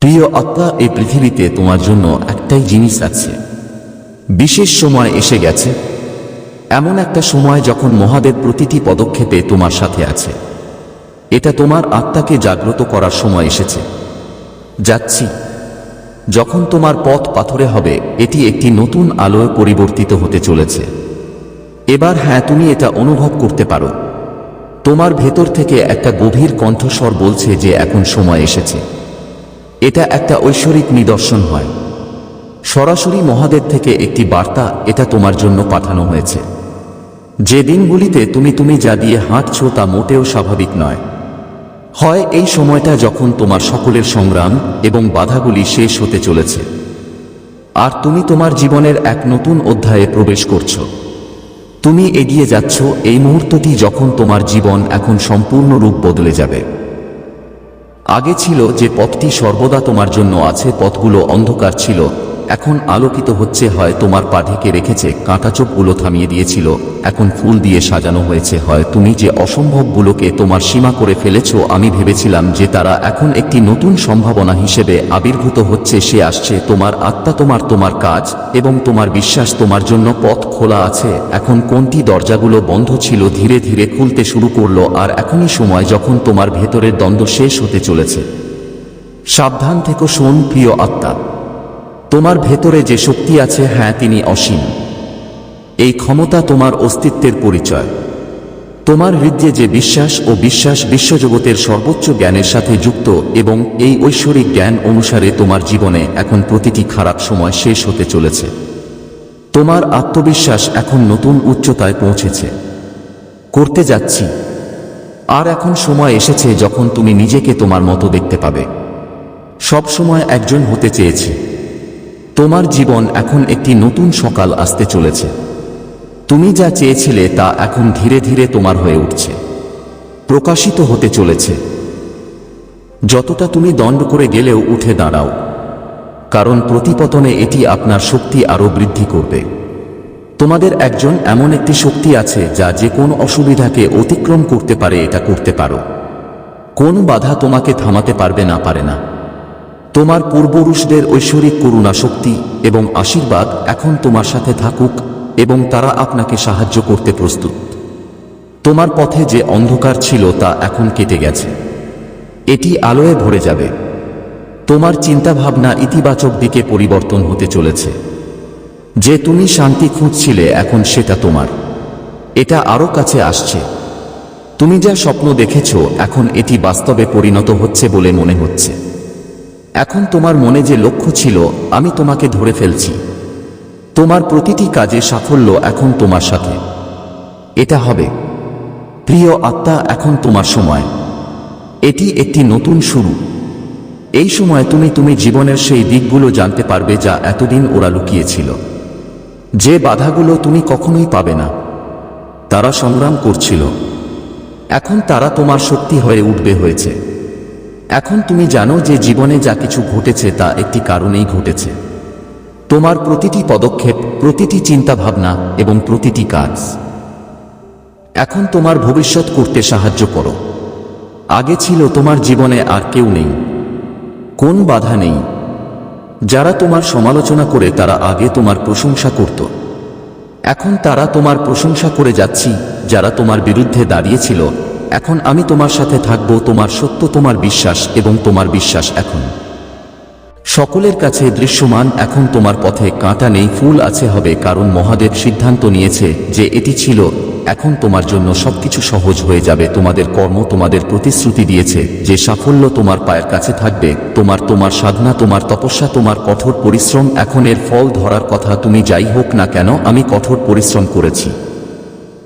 প্রিয় আত্মা এই পৃথিবীতে তোমার জন্য একটাই জিনিস আছে। বিশেষ সময় এসে গেছে। এমন একটা সময় যখন মহাদেব প্রতিটি পদক্ষেপে তোমার সাথে আছে। এটা তোমার আত্মাকে জাগ্রত করার সময় এসেছে। যাচ্ছি। যখন তোমার পথ পাথরে হবে, এটি একটি নতুন আলোয় পরিবর্তিত হতে চলেছে। এবার হ্যাঁ তুমি এটা অনুভব করতে পারো। তোমার ভেতর থেকে একটা গভীর কণ্ঠস্বর বলছে যে এখন সময় এসেছে। এটা একটা ঐশ্বরিক নিদর্শন হয়। সরাসরি মহাদেব থেকে একটি বার্তা এটা তোমার জন্য পাঠানো হয়েছে। যে দিনগুলিতে তুমি তুমি যা দিয়ে হাঁটছো তা মোটেও স্বাভাবিক নয়। হয় এই সময়টা যখন তোমার সকলের সংগ্রাম এবং বাধাগুলি শেষ হতে চলেছে। আর তুমি তোমার জীবনের এক নতুন অধ্যায়ে প্রবেশ করছ। তুমি এগিয়ে যাচ্ছ এই মুহূর্তটি যখন তোমার জীবন এখন সম্পূর্ণ রূপ বদলে যাবে। আগে ছিল যে পথটি সর্বদা তোমার জন্য আছে পথগুলো অন্ধকার ছিল। এখন আলোকিত হচ্ছে হয় তোমার পা ঢেকে রেখেছে কাঁটা চোখগুলো থামিয়ে দিয়েছিল। এখন ফুল দিয়ে সাজানো হয়েছে হয়, তুমি যে অসম্ভবগুলোকে তোমার সীমা করে ফেলেছ, আমি ভেবেছিলাম যে তারা এখন একটি নতুন সম্ভাবনা হিসেবে আবির্ভূত হচ্ছে, সে আসছে, তোমার আত্মা তোমার তোমার কাজ এবং তোমার বিশ্বাস তোমার জন্য পথ খোলা আছে। এখন কোনটি দরজাগুলো বন্ধ ছিল, ধীরে ধীরে খুলতে শুরু করল, আর এখনই সময় যখন তোমার ভেতরের দ্বন্দ্ব শেষ হতে চলেছে। সাবধান থেকে শোন, প্রিয় আত্মা। তোমার ভেতরে যে শক্তি আছে হ্যাঁ তিনি অসীম। এই ক্ষমতা তোমার অস্তিত্বের পরিচয়। তোমার হৃদয়ে যে বিশ্বাস ও বিশ্বাস বিশ্বজগতের সর্বোচ্চ জ্ঞানের সাথে যুক্ত এবং এই ঐশ্বরিক জ্ঞান অনুসারে তোমার জীবনে এখন প্রতিটি খারাপ সময় শেষ হতে চলেছে। তোমার আত্মবিশ্বাস এখন নতুন উচ্চতায় পৌঁছেছে। করতে যাচ্ছি। আর এখন সময় এসেছে যখন তুমি নিজেকে তোমার মতো দেখতে পাবে। সব সময় একজন হতে চেয়েছি। তোমার জীবন এখন একটি নতুন সকাল আসতে চলেছে। তুমি যা চেয়েছিলে তা এখন ধীরে ধীরে তোমার হয়ে উঠছে। প্রকাশিত হতে চলেছে। যতটা তুমি দণ্ড করে গেলেও উঠে দাঁড়াও। কারণ প্রতিপতনে এটি আপনার শক্তি আরও বৃদ্ধি করবে। তোমাদের একজন এমন একটি শক্তি আছে যা যে কোন অসুবিধাকে অতিক্রম করতে পারে এটা করতে পারো। কোন বাধা তোমাকে থামাতে পারবে না, পারে না। তোমার পূর্বপুরুষদের ঐশ্বরিক করুণা, শক্তি এবং আশীর্বাদ এখন তোমার সাথে থাকুক এবং তারা আপনাকে সাহায্য করতে প্রস্তুত। তোমার পথে যে অন্ধকার ছিল তা এখন কেটে গেছে। এটি আলোয় ভরে যাবে। তোমার চিন্তাভাবনা ইতিবাচক দিকে পরিবর্তন হতে চলেছে। যে তুমি শান্তি খুঁজছিলে এখন সেটা তোমার। এটা আরও কাছে আসছে। তুমি যা স্বপ্ন দেখেছ এখন এটি বাস্তবে পরিণত হচ্ছে বলে মনে হচ্ছে। এখন তোমার মনে যে লক্ষ্য ছিল, আমি তোমাকে ধরে ফেলছি। তোমার প্রতিটি কাজে সাফল্য এখন তোমার সাথে। এটা হবে। প্রিয় আত্মা, এখন তোমার সময়। এটি একটি নতুন শুরু। এই সময় তুমি তুমি জীবনের সেই দিকগুলো জানতে পারবে যা এতদিন ওরা লুকিয়েছিল। যে বাধাগুলো তুমি কখনোই পাবে না। তারা সংগ্রাম করছিল। এখন তারা তোমার শক্তি হয়ে উঠবে হয়েছে। এখন তুমি জানো যে জীবনে যা কিছু ঘটেছে তা একটি কারণেই ঘটেছে। তোমার প্রতিটি পদক্ষেপ, প্রতিটি চিন্তাভাবনা এবং প্রতিটি কাজ। এখন তোমার ভবিষ্যৎ করতে সাহায্য করো। আগে ছিল তোমার জীবনে আর কেউ নেই। কোন বাধা নেই। যারা তোমার সমালোচনা করে তারা আগে তোমার প্রশংসা করত। এখন তারা তোমার প্রশংসা করে যাচ্ছি, যারা তোমার বিরুদ্ধে দাঁড়িয়েছিল এখন আমি তোমার সাথে থাকব, তোমার সত্য, তোমার বিশ্বাস এবং তোমার বিশ্বাস এখন। সকলের কাছে দৃশ্যমান, এখন তোমার পথে কাঁটা নেই, ফুল আছে হবে, কারণ মহাদেব সিদ্ধান্ত নিয়েছে যে এটি ছিল, এখন তোমার জন্য সবকিছু সহজ হয়ে যাবে, তোমাদের কর্ম, তোমাদের প্রতিশ্রুতি দিয়েছে, যে সাফল্য তোমার পায়ের কাছে থাকবে, তোমার তোমার সাধনা, তোমার তপস্যা, তোমার কঠোর পরিশ্রম, এখন এর ফল ধরার কথা তুমি যাই হোক না কেন, আমি কঠোর পরিশ্রম করেছি।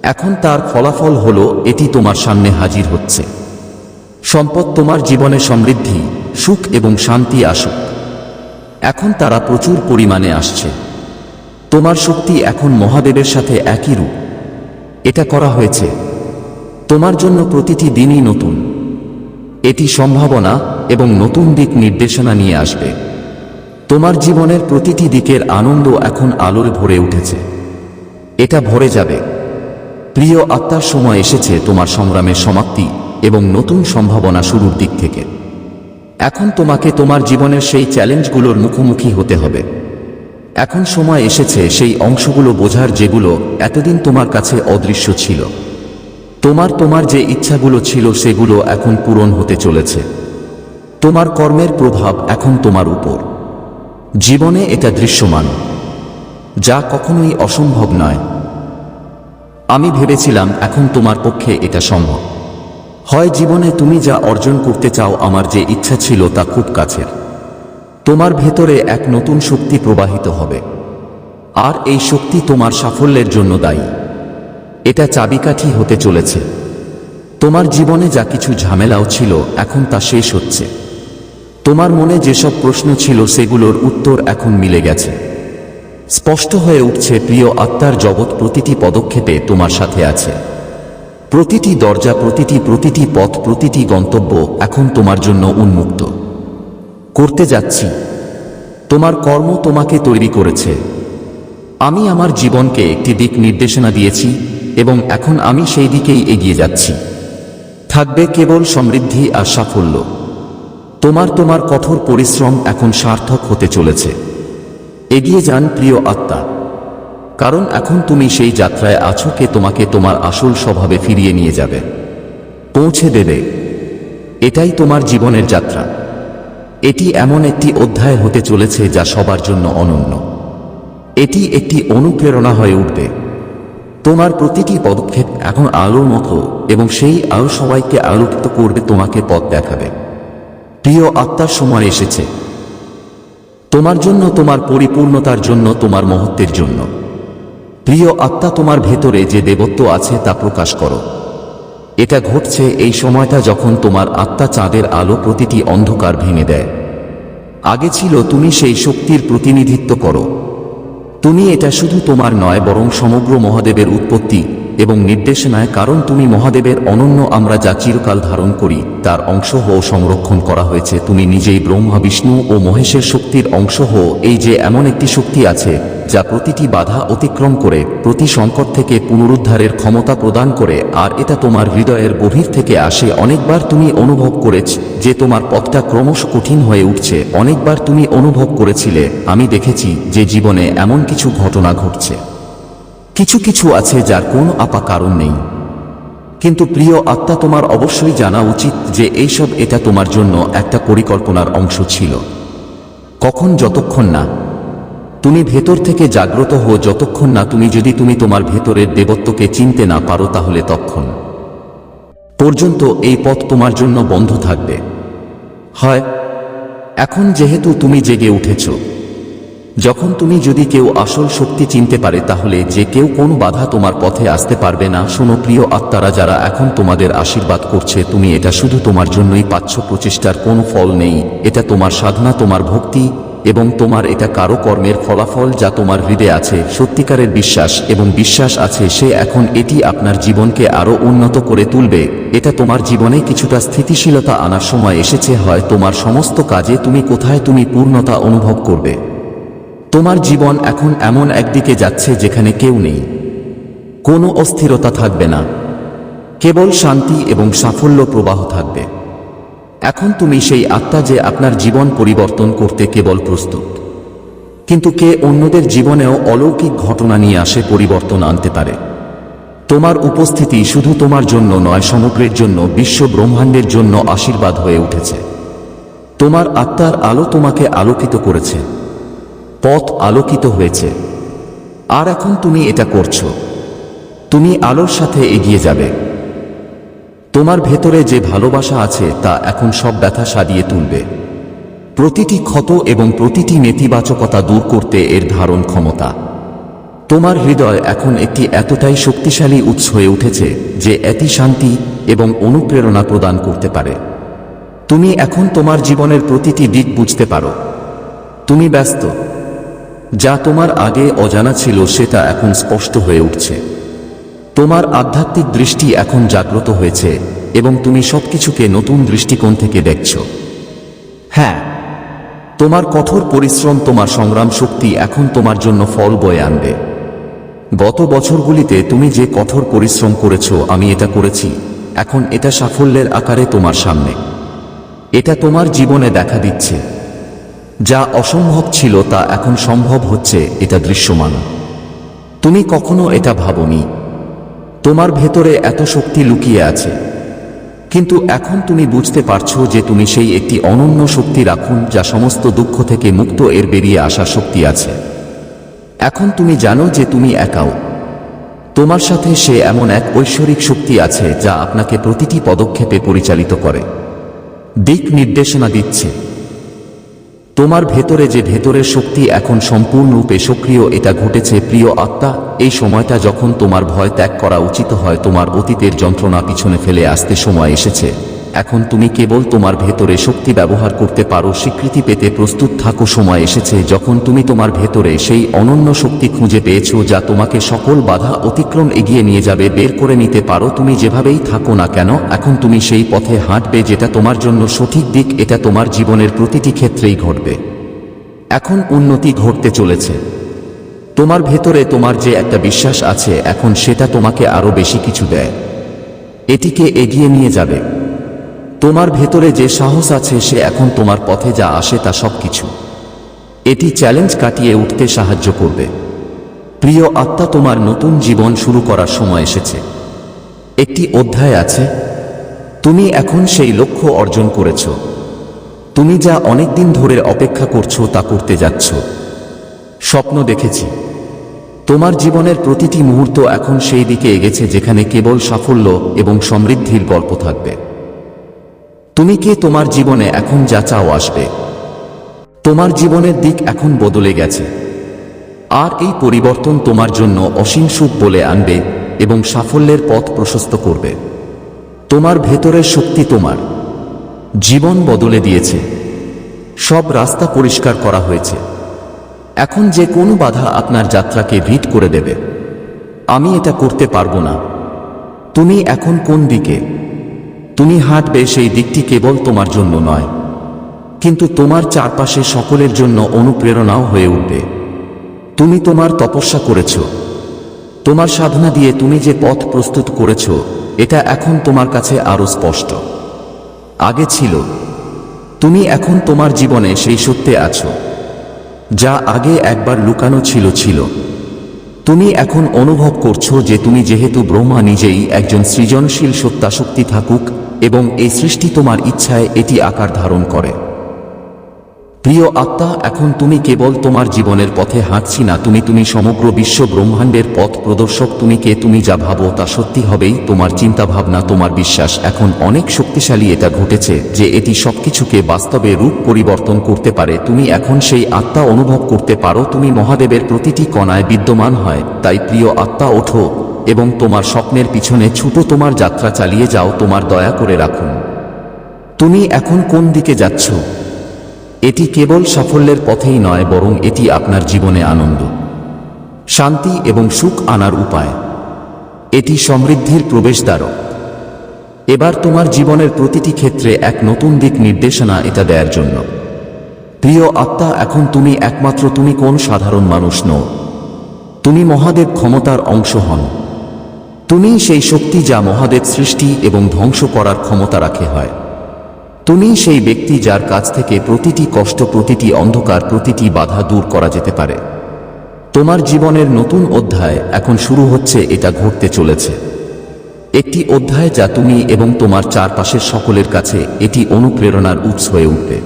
এখন তার ফলাফল হলো, এটি তোমার সামনে হাজির হচ্ছে। সম্পদ তোমার জীবনে সমৃদ্ধি, সুখ এবং শান্তি আসুক। এখন তারা প্রচুর পরিমাণে আসছে। তোমার শক্তি এখন মহাদেবের সাথে একই রূপ। এটা করা হয়েছে। তোমার জন্য প্রতিটি দিনই নতুন। এটি সম্ভাবনা এবং নতুন দিক নির্দেশনা নিয়ে আসবে। তোমার জীবনের প্রতিটি দিকের আনন্দ এখন আলোর ভরে উঠেছে। এটা ভরে যাবে। প্রিয় আত্মার সময় এসেছে তোমার সংগ্রামের সমাপ্তি এবং নতুন সম্ভাবনা শুরুর দিক থেকে। এখন তোমাকে তোমার জীবনের সেই চ্যালেঞ্জগুলোর মুখোমুখি হতে হবে। এখন সময় এসেছে সেই অংশগুলো বোঝার যেগুলো এতদিন তোমার কাছে অদৃশ্য ছিল। তোমার তোমার যে ইচ্ছাগুলো ছিল সেগুলো এখন পূরণ হতে চলেছে। তোমার কর্মের প্রভাব এখন তোমার উপর। জীবনে এটা দৃশ্যমান। যা কখনোই অসম্ভব নয়। আমি ভেবেছিলাম এখন তোমার পক্ষে এটা সম্ভব। হয় জীবনে তুমি যা অর্জন করতে চাও আমার যে ইচ্ছা ছিল তা খুব কাছের। তোমার ভেতরে এক নতুন শক্তি প্রবাহিত হবে। আর এই শক্তি তোমার সাফল্যের জন্য দায়ী। এটা চাবিকাঠি হতে চলেছে। তোমার জীবনে যা কিছু ঝামেলাও ছিল, এখন তা শেষ হচ্ছে। তোমার মনে যেসব প্রশ্ন ছিল, সেগুলোর উত্তর এখন মিলে গেছে। স্পষ্ট হয়ে উঠছে, প্রিয় আত্মার জগৎ প্রতিটি পদক্ষেপে তোমার সাথে আছে। প্রতিটি দরজা, প্রতিটি প্রতিটি পথ, প্রতিটি গন্তব্য এখন তোমার জন্য উন্মুক্ত। করতে যাচ্ছি। তোমার কর্ম তোমাকে তৈরি করেছে। আমি আমার জীবনকে একটি দিক নির্দেশনা দিয়েছি এবং এখন আমি সেই দিকেই এগিয়ে যাচ্ছি। থাকবে কেবল সমৃদ্ধি আর সাফল্য। তোমার তোমার কঠোর পরিশ্রম এখন সার্থক হতে চলেছে। এগিয়ে যান প্রিয় আত্মা। কারণ এখন তুমি সেই যাত্রায় আছো কে তোমাকে তোমার আসল স্বভাবে ফিরিয়ে নিয়ে যাবে। পৌঁছে দেবে। এটাই তোমার জীবনের যাত্রা। এটি এমন একটি অধ্যায় হতে চলেছে যা সবার জন্য অনন্য। এটি একটি অনুপ্রেরণা হয়ে উঠবে। তোমার প্রতিটি পদক্ষেপ এখন আলোর মতো এবং সেই আলো সবাইকে আলোকিত করবে, তোমাকে পথ দেখাবে। প্রিয় আত্মার সময় এসেছে। তোমার জন্য, তোমার পরিপূর্ণতার জন্য, তোমার মহত্বের জন্য। প্রিয় আত্মা তোমার ভেতরে যে দেবত্ব আছে তা প্রকাশ করো। এটা ঘটছে এই সময়টা যখন তোমার আত্মা চাঁদের আলো প্রতিটি অন্ধকার ভেঙে দেয়। আগে ছিল তুমি সেই শক্তির প্রতিনিধিত্ব করো। তুমি এটা শুধু তোমার নয়, বরং সমগ্র মহাদেবের উৎপত্তি। এবং নির্দেশনায় কারণ তুমি মহাদেবের অনন্য আমরা যা চিরকাল ধারণ করি, তার অংশ হও সংরক্ষণ করা হয়েছে। তুমি নিজেই ব্রহ্মা, বিষ্ণু ও মহেশের শক্তির অংশ হও। এই যে এমন একটি শক্তি আছে, যা প্রতিটি বাধা অতিক্রম করে, প্রতি সংকট থেকে পুনরুদ্ধারের ক্ষমতা প্রদান করে, আর এটা তোমার হৃদয়ের গভীর থেকে আসে। অনেকবার তুমি অনুভব করেছ যে তোমার পথটা ক্রমশ কঠিন হয়ে উঠছে। অনেকবার তুমি অনুভব করেছিলে, আমি দেখেছি যে জীবনে এমন কিছু ঘটনা ঘটছে। কিছু কিছু আছে যার কোনো আপা কারণ নেই। কিন্তু প্রিয় আত্মা তোমার অবশ্যই জানা উচিত যে এইসব এটা তোমার জন্য একটা পরিকল্পনার অংশ ছিল। কখন যতক্ষণ না। তুমি ভেতর থেকে জাগ্রত হো যতক্ষণ না তুমি যদি তুমি তোমার ভেতরের দেবত্বকে চিনতে না পারো তাহলে তখন। পর্যন্ত এই পথ তোমার জন্য বন্ধ থাকবে। হয়, এখন যেহেতু তুমি জেগে উঠেছ যখন তুমি যদি কেউ আসল শক্তি চিনতে পারে, তাহলে যে কেউ কোন বাধা তোমার পথে আসতে পারবে না। শোনো প্রিয় আত্মারা, যারা এখন তোমাদের আশীর্বাদ করছে, তুমি এটা শুধু তোমার জন্যই পাচ্ছ, প্রচেষ্টার কোনো ফল নেই। এটা তোমার সাধনা, তোমার ভক্তি, এবং তোমার এটা কারও কর্মের ফলাফল যা তোমার হৃদয়ে আছে। সত্যিকারের বিশ্বাস, এবং বিশ্বাস আছে, সে এখন এটি আপনার জীবনকে আরও উন্নত করে তুলবে। এটা তোমার জীবনে কিছুটা স্থিতিশীলতা আনার সময় এসেছে, হয় তোমার সমস্ত কাজে তুমি কোথায় তুমি পূর্ণতা অনুভব করবে। তোমার জীবন এখন এমন একদিকে যাচ্ছে যেখানে কেউ নেই। কোনো অস্থিরতা থাকবে না। কেবল শান্তি এবং সাফল্য প্রবাহ থাকবে। এখন তুমি সেই আত্মা যে আপনার জীবন পরিবর্তন করতে কেবল প্রস্তুত। কিন্তু কে অন্যদের জীবনেও অলৌকিক ঘটনা নিয়ে আসে পরিবর্তন আনতে পারে। তোমার উপস্থিতি শুধু তোমার জন্য নয়, সমগ্রের জন্য, বিশ্ব ব্রহ্মাণ্ডের জন্য আশীর্বাদ হয়ে উঠেছে। তোমার আত্মার আলো তোমাকে আলোকিত করেছে। পথ আলোকিত হয়েছে। আর এখন তুমি এটা করছ। তুমি আলোর সাথে এগিয়ে যাবে। তোমার ভেতরে যে ভালোবাসা আছে, তা এখন সব ব্যথা সারিয়ে তুলবে। প্রতিটি ক্ষত এবং প্রতিটি নেতিবাচকতা দূর করতে এর ধারণ ক্ষমতা। তোমার হৃদয় এখন একটি এতটাই শক্তিশালী উৎস হয়ে উঠেছে যে এতি শান্তি এবং অনুপ্রেরণা প্রদান করতে পারে। তুমি এখন তোমার জীবনের প্রতিটি দিক বুঝতে পারো। তুমি ব্যস্ত যা তোমার আগে অজানা ছিল সেটা এখন স্পষ্ট হয়ে উঠছে। তোমার আধ্যাত্মিক দৃষ্টি এখন জাগ্রত হয়েছে এবং তুমি সবকিছুকে নতুন দৃষ্টিকোণ থেকে দেখছ। হ্যাঁ তোমার কঠোর পরিশ্রম, তোমার সংগ্রাম শক্তি এখন তোমার জন্য ফল বয়ে আনবে। গত বছরগুলিতে তুমি যে কঠোর পরিশ্রম করেছ, আমি এটা করেছি। এখন এটা সাফল্যের আকারে তোমার সামনে। এটা তোমার জীবনে দেখা দিচ্ছে। যা অসম্ভব ছিল তা এখন সম্ভব হচ্ছে, এটা দৃশ্যমান। তুমি কখনো এটা ভাবনি, তোমার ভেতরে এত শক্তি লুকিয়ে আছে। কিন্তু এখন তুমি বুঝতে পারছ যে তুমি সেই একটি অনন্য শক্তি রাখুন, যা সমস্ত দুঃখ থেকে মুক্ত এর বেরিয়ে আসার শক্তি আছে। এখন তুমি জানো যে তুমি একাও। তোমার সাথে সে এমন এক ঐশ্বরিক শক্তি আছে, যা আপনাকে প্রতিটি পদক্ষেপে পরিচালিত করে। দিক নির্দেশনা দিচ্ছে। তোমার ভেতরে যে ভেতরের শক্তি এখন সম্পূর্ণরূপে সক্রিয়, এটা ঘটেছে প্রিয় আত্মা। এই সময়টা যখন তোমার ভয় ত্যাগ করা উচিত হয়, তোমার অতীতের যন্ত্রণা পিছনে ফেলে আসতে সময় এসেছে। এখন তুমি কেবল তোমার ভেতরে শক্তি ব্যবহার করতে পারো, স্বীকৃতি পেতে প্রস্তুত থাকো। সময় এসেছে যখন তুমি তোমার ভেতরে সেই অনন্য শক্তি খুঁজে পেয়েছ যা তোমাকে সকল বাধা অতিক্রম এগিয়ে নিয়ে যাবে। বের করে নিতে পারো, তুমি যেভাবেই থাকো না কেন, এখন তুমি সেই পথে হাঁটবে যেটা তোমার জন্য সঠিক দিক, এটা তোমার জীবনের প্রতিটি ক্ষেত্রেই ঘটবে। এখন উন্নতি ঘটতে চলেছে। তোমার ভেতরে তোমার যে একটা বিশ্বাস আছে, এখন সেটা তোমাকে আরও বেশি কিছু দেয়। এটিকে এগিয়ে নিয়ে যাবে। তোমার ভেতরে যে সাহস আছে, সে এখন তোমার পথে যা আসে তা সব কিছু এটি চ্যালেঞ্জ কাটিয়ে উঠতে সাহায্য করবে। প্রিয় আত্মা, তোমার নতুন জীবন শুরু করার সময় এসেছে। একটি অধ্যায় আছে, তুমি এখন সেই লক্ষ্য অর্জন করেছ। তুমি যা অনেকদিন ধরে অপেক্ষা করছ তা করতে যাচ্ছ। স্বপ্ন দেখেছি। তোমার জীবনের প্রতিটি মুহূর্ত এখন সেই দিকে এগেছে যেখানে কেবল সাফল্য এবং সমৃদ্ধির গল্প থাকবে। তুমি কে তোমার জীবনে এখন যা চাও আসবে। তোমার জীবনের দিক এখন বদলে গেছে। আর এই পরিবর্তন তোমার জন্য অসীম সুখ বলে আনবে এবং সাফল্যের পথ প্রশস্ত করবে। তোমার ভেতরের শক্তি তোমার। জীবন বদলে দিয়েছে। সব রাস্তা পরিষ্কার করা হয়েছে। এখন যে কোনো বাধা আপনার যাত্রাকে ভিট করে দেবে। আমি এটা করতে পারব না। তুমি এখন কোন দিকে? তুমি হাঁটবে সেই দিকটি কেবল তোমার জন্য নয়। কিন্তু তোমার চারপাশে সকলের জন্য অনুপ্রেরণাও হয়ে উঠবে। তুমি তোমার তপস্যা করেছ। তোমার সাধনা দিয়ে তুমি যে পথ প্রস্তুত করেছ, এটা এখন তোমার কাছে আরও স্পষ্ট। আগে ছিল। তুমি এখন তোমার জীবনে সেই সত্যে আছো। যা আগে একবার লুকানো ছিল ছিল। তুমি এখন অনুভব করছ যে তুমি যেহেতু ব্রহ্মা নিজেই একজন সৃজনশীল সত্তাশক্তি থাকুক এবং এই সৃষ্টি তোমার ইচ্ছায় এটি আকার ধারণ করে। প্রিয় আত্মা, এখন তুমি কেবল তোমার জীবনের পথে হাঁটছি না। তুমি তুমি সমগ্র বিশ্ব ব্রহ্মাণ্ডের পথ প্রদর্শক। তুমি কে, তুমি যা ভাবো তা সত্যি হবেই। তোমার চিন্তা ভাবনা তোমার বিশ্বাস, এখন অনেক শক্তিশালী এটা ঘটেছে যে এটি সবকিছুকে বাস্তবে রূপ পরিবর্তন করতে পারে। তুমি এখন সেই আত্মা অনুভব করতে পারো। তুমি মহাদেবের প্রতিটি কণায় বিদ্যমান হয়। তাই প্রিয় আত্মা, ওঠো। এবং তোমার স্বপ্নের পিছনে ছুটো তোমার যাত্রা চালিয়ে যাও, তোমার দয়া করে রাখুন। তুমি এখন কোন দিকে যাচ্ছ? এটি কেবল সাফল্যের পথেই নয়, বরং এটি আপনার জীবনে আনন্দ। শান্তি এবং সুখ আনার উপায়। এটি সমৃদ্ধির প্রবেশদ্বারক। এবার তোমার জীবনের প্রতিটি ক্ষেত্রে এক নতুন দিক নির্দেশনা এটা দেওয়ার জন্য। প্রিয় আত্মা, এখন তুমি একমাত্র তুমি কোন সাধারণ মানুষ নও। তুমি মহাদেব ক্ষমতার অংশ হন। তুমি সেই শক্তি যা মহাদেব সৃষ্টি এবং ধ্বংস করার ক্ষমতা রাখে হয়। তুমি সেই ব্যক্তি যার কাছ থেকে প্রতিটি কষ্ট, প্রতিটি অন্ধকার, প্রতিটি বাধা দূর করা যেতে পারে। তোমার জীবনের নতুন অধ্যায় এখন শুরু হচ্ছে, এটা ঘটতে চলেছে। একটি অধ্যায় যা তুমি এবং তোমার চারপাশের সকলের কাছে এটি অনুপ্রেরণার উৎস হয়ে উঠবে।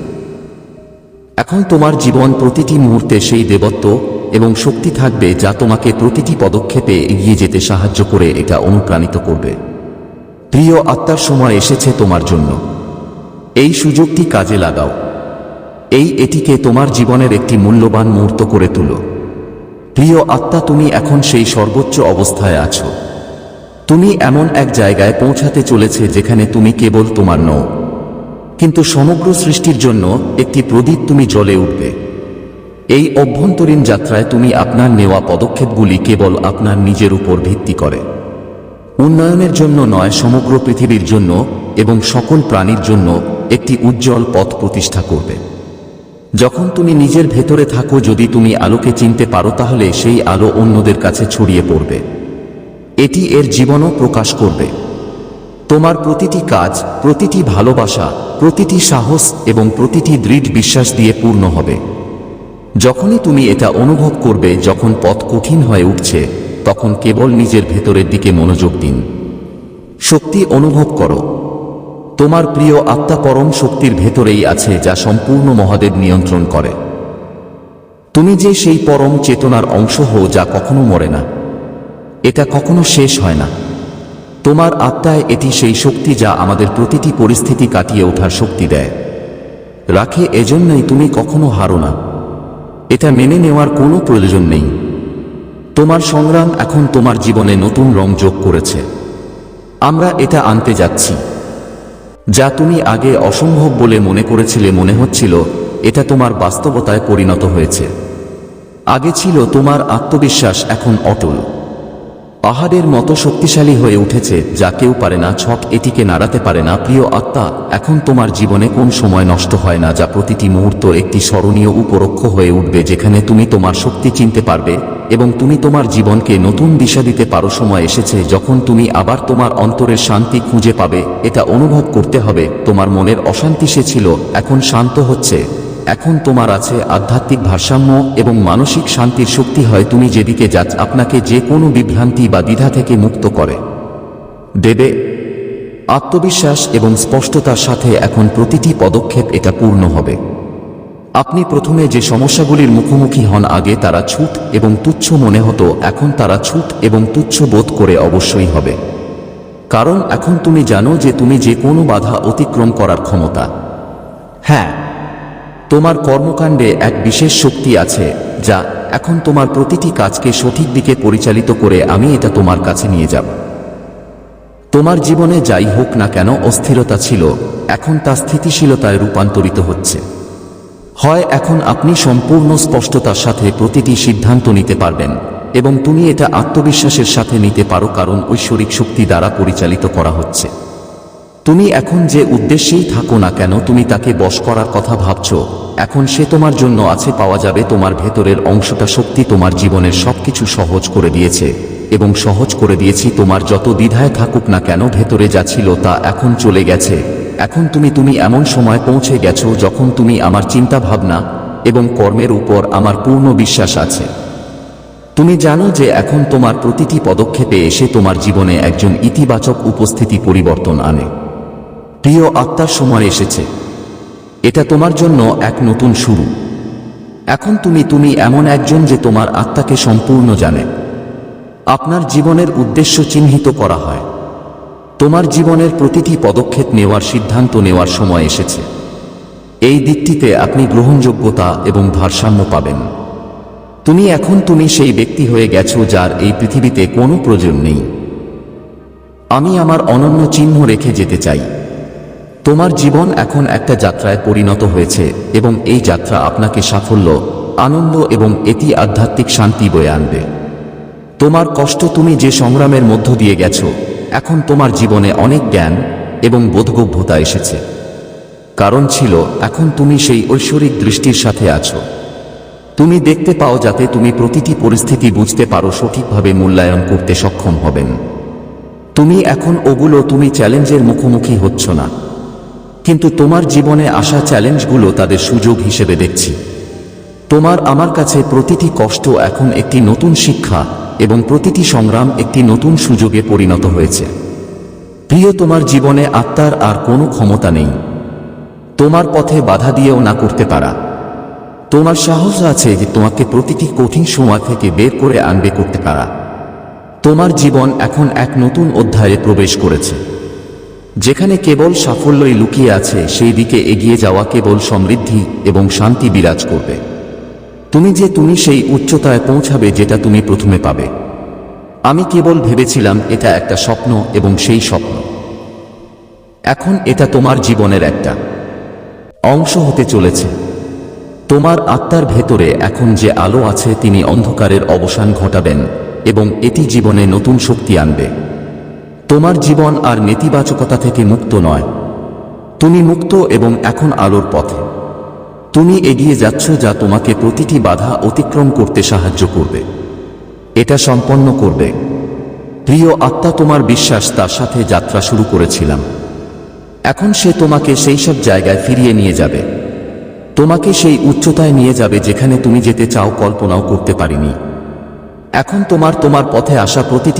এখন তোমার জীবন প্রতিটি মুহূর্তে সেই দেবত্ব এবং শক্তি থাকবে যা তোমাকে প্রতিটি পদক্ষেপে এগিয়ে যেতে সাহায্য করে এটা অনুপ্রাণিত করবে। প্রিয় আত্মার সময় এসেছে তোমার জন্য। এই সুযোগটি কাজে লাগাও। এই এটিকে তোমার জীবনের একটি মূল্যবান মুহূর্ত করে তুলো। প্রিয় আত্মা, তুমি এখন সেই সর্বোচ্চ অবস্থায় আছো। তুমি এমন এক জায়গায় পৌঁছাতে চলেছে যেখানে তুমি কেবল তোমার নও। কিন্তু সমগ্র সৃষ্টির জন্য একটি প্রদীপ তুমি জ্বলে উঠবে। এই অভ্যন্তরীণ যাত্রায় তুমি আপনার নেওয়া পদক্ষেপগুলি কেবল আপনার নিজের উপর ভিত্তি করে। উন্নয়নের জন্য নয়, সমগ্র পৃথিবীর জন্য এবং সকল প্রাণীর জন্য একটি উজ্জ্বল পথ প্রতিষ্ঠা করবে। যখন তুমি নিজের ভেতরে থাকো, যদি তুমি আলোকে চিনতে পারো, তাহলে সেই আলো অন্যদের কাছে ছড়িয়ে পড়বে। এটি এর জীবনও প্রকাশ করবে। তোমার প্রতিটি কাজ, প্রতিটি ভালোবাসা, প্রতিটি সাহস এবং প্রতিটি দৃঢ় বিশ্বাস দিয়ে পূর্ণ হবে। যখনই তুমি এটা অনুভব করবে যখন পথ কঠিন হয়ে উঠছে, তখন কেবল নিজের ভেতরের দিকে মনোযোগ দিন। শক্তি অনুভব করো। তোমার প্রিয় আত্মা পরম শক্তির ভেতরেই আছে যা সম্পূর্ণ মহাদেব নিয়ন্ত্রণ করে। তুমি যে সেই পরম চেতনার অংশ হও যা কখনো মরে না। এটা কখনো শেষ হয় না। তোমার আত্মায় এটি সেই শক্তি যা আমাদের প্রতিটি পরিস্থিতি কাটিয়ে ওঠার শক্তি দেয়। রাখে এজন্যই তুমি কখনো হারো না। এটা মেনে নেওয়ার কোনো প্রয়োজন নেই। তোমার সংগ্রাম এখন তোমার জীবনে নতুন রং যোগ করেছে। আমরা এটা আনতে যাচ্ছি। যা তুমি আগে অসম্ভব বলে মনে করেছিলে মনে হচ্ছিল, এটা তোমার বাস্তবতায় পরিণত হয়েছে। আগে ছিল তোমার আত্মবিশ্বাস এখন অটল। পাহাড়ের মতো শক্তিশালী হয়ে উঠেছে, যা কেউ পারে না, ছক এটিকে নাড়াতে পারে না। প্রিয় আত্মা, এখন তোমার জীবনে কোন সময় নষ্ট হয় না, যা প্রতিটি মুহূর্ত একটি স্মরণীয় উপরক্ষ হয়ে উঠবে, যেখানে তুমি তোমার শক্তি চিনতে পারবে এবং তুমি তোমার জীবনকে নতুন দিশা দিতে পারো। সময় এসেছে যখন তুমি আবার তোমার অন্তরের শান্তি খুঁজে পাবে। এটা অনুভব করতে হবে, তোমার মনের অশান্তি সে ছিল, এখন শান্ত হচ্ছে। এখন তোমার আছে আধ্যাত্মিক ভারসাম্য এবং মানসিক শান্তির শক্তি হয় তুমি যেদিকে যাচ্ছ, আপনাকে যে কোনো বিভ্রান্তি বা দ্বিধা থেকে মুক্ত করে। দেবে, আত্মবিশ্বাস এবং স্পষ্টতার সাথে এখন প্রতিটি পদক্ষেপ এটা পূর্ণ হবে। আপনি প্রথমে যে সমস্যাগুলির মুখোমুখি হন আগে তারা ছুট এবং তুচ্ছ মনে হতো, এখন তারা ছুট এবং তুচ্ছ বোধ করে অবশ্যই হবে। কারণ এখন তুমি জানো যে তুমি যে কোনো বাধা অতিক্রম করার ক্ষমতা। হ্যাঁ তোমার কর্মকাণ্ডে এক বিশেষ শক্তি আছে, যা এখন তোমার প্রতিটি কাজকে সঠিক দিকে পরিচালিত করে আমি এটা তোমার কাছে নিয়ে যাব। তোমার জীবনে যাই হোক না কেন অস্থিরতা ছিল, এখন তা স্থিতিশীলতায় রূপান্তরিত হচ্ছে। হয় এখন আপনি সম্পূর্ণ স্পষ্টতার সাথে প্রতিটি সিদ্ধান্ত নিতে পারবেন, এবং তুমি এটা আত্মবিশ্বাসের সাথে নিতে পারো কারণ ঐশ্বরিক শক্তি দ্বারা পরিচালিত করা হচ্ছে। তুমি এখন যে উদ্দেশ্যেই থাকো না কেন, তুমি তাকে বশ করার কথা ভাবছ এখন সে তোমার জন্য আছে পাওয়া যাবে তোমার ভেতরের অংশটা শক্তি তোমার জীবনের সবকিছু সহজ করে দিয়েছে, এবং সহজ করে দিয়েছি তোমার যত দ্বিধায় থাকুক না কেন ভেতরে যা ছিল তা এখন চলে গেছে। এখন তুমি তুমি এমন সময় পৌঁছে গেছো যখন তুমি আমার চিন্তা ভাবনা এবং কর্মের উপর আমার পূর্ণ বিশ্বাস আছে। তুমি জানো যে এখন তোমার প্রতিটি পদক্ষেপে এসে তোমার জীবনে একজন ইতিবাচক উপস্থিতি পরিবর্তন আনে। প্রিয় আত্মার সময় এসেছে। এটা তোমার জন্য এক নতুন শুরু। এখন তুমি তুমি এমন একজন যে তোমার আত্মাকে সম্পূর্ণ জানে। আপনার জীবনের উদ্দেশ্য চিহ্নিত করা হয়। তোমার জীবনের প্রতিটি পদক্ষেপ নেওয়ার সিদ্ধান্ত নেওয়ার সময় এসেছে। এই দিকটিতে আপনি গ্রহণযোগ্যতা এবং ভারসাম্য পাবেন। তুমি এখন তুমি সেই ব্যক্তি হয়ে গেছো যার এই পৃথিবীতে কোনো প্রয়োজন নেই। আমি আমার অনন্য চিহ্ন রেখে যেতে চাই। তোমার জীবন এখন একটা যাত্রায় পরিণত হয়েছে, এবং এই যাত্রা আপনাকে সাফল্য, আনন্দ এবং এটি আধ্যাত্মিক শান্তি বয়ে আনবে। তোমার কষ্ট তুমি যে সংগ্রামের মধ্য দিয়ে গেছো, এখন তোমার জীবনে অনেক জ্ঞান এবং বোধগভ্যতা এসেছে। কারণ ছিল, এখন তুমি সেই ঐশ্বরিক দৃষ্টির সাথে আছো। তুমি দেখতে পাও যাতে তুমি প্রতিটি পরিস্থিতি বুঝতে পারো সঠিকভাবে মূল্যায়ন করতে সক্ষম হবেন। তুমি এখন ওগুলো তুমি চ্যালেঞ্জের মুখোমুখি হচ্ছ না। কিন্তু তোমার জীবনে আসা চ্যালেঞ্জগুলো তাদের সুযোগ হিসেবে দেখছি। তোমার আমার কাছে প্রতিটি কষ্ট এখন একটি নতুন শিক্ষা এবং প্রতিটি সংগ্রাম একটি নতুন সুযোগে পরিণত হয়েছে। প্রিয়, তোমার জীবনে আত্মার আর কোনো ক্ষমতা নেই। তোমার পথে বাধা দিয়েও না করতে পারা। তোমার সাহস আছে যে তোমাকে প্রতিটি কঠিন সময় থেকে বের করে আনবে করতে পারা। তোমার জীবন এখন এক নতুন অধ্যায়ে প্রবেশ করেছে। যেখানে কেবল সাফল্যই লুকিয়ে আছে, সেই দিকে এগিয়ে যাওয়া কেবল সমৃদ্ধি এবং শান্তি বিরাজ করবে। তুমি যে তুমি সেই উচ্চতায় পৌঁছাবে যেটা তুমি প্রথমে পাবে। আমি কেবল ভেবেছিলাম এটা একটা স্বপ্ন এবং সেই স্বপ্ন। এখন এটা তোমার জীবনের একটা অংশ হতে চলেছে। তোমার আত্মার ভেতরে এখন যে আলো আছে, তিনি অন্ধকারের অবসান ঘটাবেন এবং এটি জীবনে নতুন শক্তি আনবে। তোমার জীবন আর নেতিবাচকতা থেকে মুক্ত নয়। তুমি মুক্ত এবং এখন আলোর পথে। তুমি এগিয়ে যাচ্ছ যা তোমাকে প্রতিটি বাধা অতিক্রম করতে সাহায্য করবে। এটা সম্পন্ন করবে। প্রিয় আত্মা, তোমার বিশ্বাস তার সাথে যাত্রা শুরু করেছিলাম। এখন সে তোমাকে সেই সব জায়গায় ফিরিয়ে নিয়ে যাবে। তোমাকে সেই উচ্চতায় নিয়ে যাবে যেখানে তুমি যেতে চাও কল্পনাও করতে পারিনি। এখন তোমার তোমার পথে আসা প্রতিটি